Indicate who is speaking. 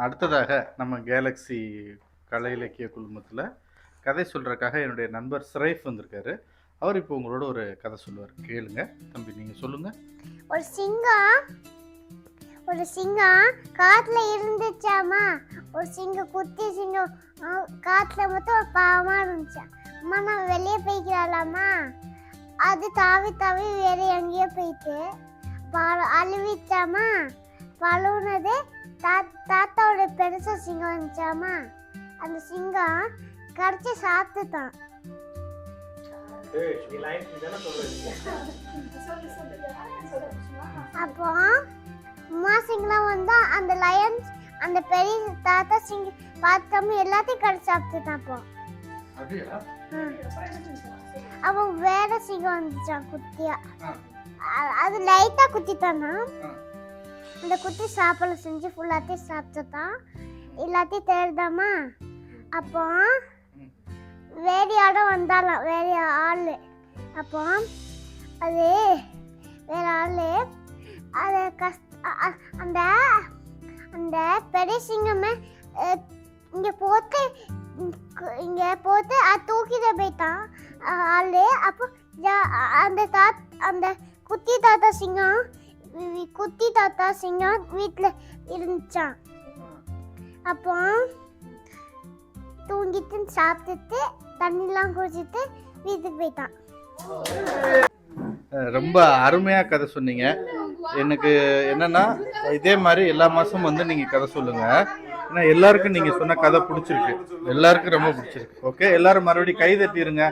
Speaker 1: அடுத்ததாக நம்ம கேலக்ஸி கலை இலக்கிய குழுமத்தில் கதை சொல்கிறக்காக என்னுடைய நண்பர் சிரைஃப் வந்திருக்காரு. அவர் இப்போ உங்களோட ஒரு கதை சொல்லுவார். கேளுங்க. தம்பி நீங்கள் சொல்லுங்கள்
Speaker 2: ஒரு சிங்கம் ஒரு சிங்கம் காட்டில் இருந்துச்சாமா? ஒரு சிங்கம் குத்தி சிங்கம் காட்டில் மொத்தம் ஒரு பாவமா இருந்துச்சா? அம்மா நான் வெளியே போய்க்கிறாளாமா? அது தாவி தாவி வேற எங்கேயோ போயிட்டு பழ- அழுவிச்சாமா? பழுவுனது தா தாத்தாவோட பெருசா சிங்கம் வந்துச்சாமா அந்த சிங்கம் கடிச்சு சாப்பிட்டுட்டான் அப்போ அம்மா சிங்கம் வந்தா அந்த லயன்ஸ் அந்த பெரிய தாத்தா சிங்க பார்த்தாம எல்லாத்தையும் கடிச்சு சாப்பிட்டுட்டான் அப்போ. அப்போ வேற சிங்கம் வந்துச்சான் குட்டியா? அது லைட்டா குத்திட்டானா அந்த குத்தி சாப்பாடு செஞ்சு ஃபுல்லாத்தையும் சாப்பிட்டுதான் எல்லாத்தையும் தேடுதாமா? அப்போ வேற ஆடம் வந்தாலாம் வேறு ஆள். அப்போ அது வேற ஆள். அது கஷ்ட அந்த அந்த பெரிய சிங்கமே இங்கே போத்து போட்டு போத்து போட்டு அது தூக்கிட்டு போயிட்டான். ஆள் ஆளு. அப்போ அந்த தாத் அந்த குட்டி தாத்தா சிங்கம் குட்டி தாத்தா சிங்கம் வீட்டில் இருந்துச்சான் அப்போ தூங்கிட்டு சாப்பிட்டுட்டு தண்ணிலாம் குடிச்சிட்டு வீட்டுக்கு போயிட்டான்.
Speaker 1: ரொம்ப அருமையாக கதை சொன்னீங்க. எனக்கு என்னன்னா இதே மாதிரி எல்லா மாதமும் வந்து நீங்கள் கதை சொல்லுங்க. ஏன்னா எல்லாருக்கும் நீங்கள் சொன்ன கதை பிடிச்சிருக்கு. எல்லாருக்கும் ரொம்ப பிடிச்சிருக்கு. ஓகே எல்லாரும் மறுபடியும் கை தட்டிடுங்க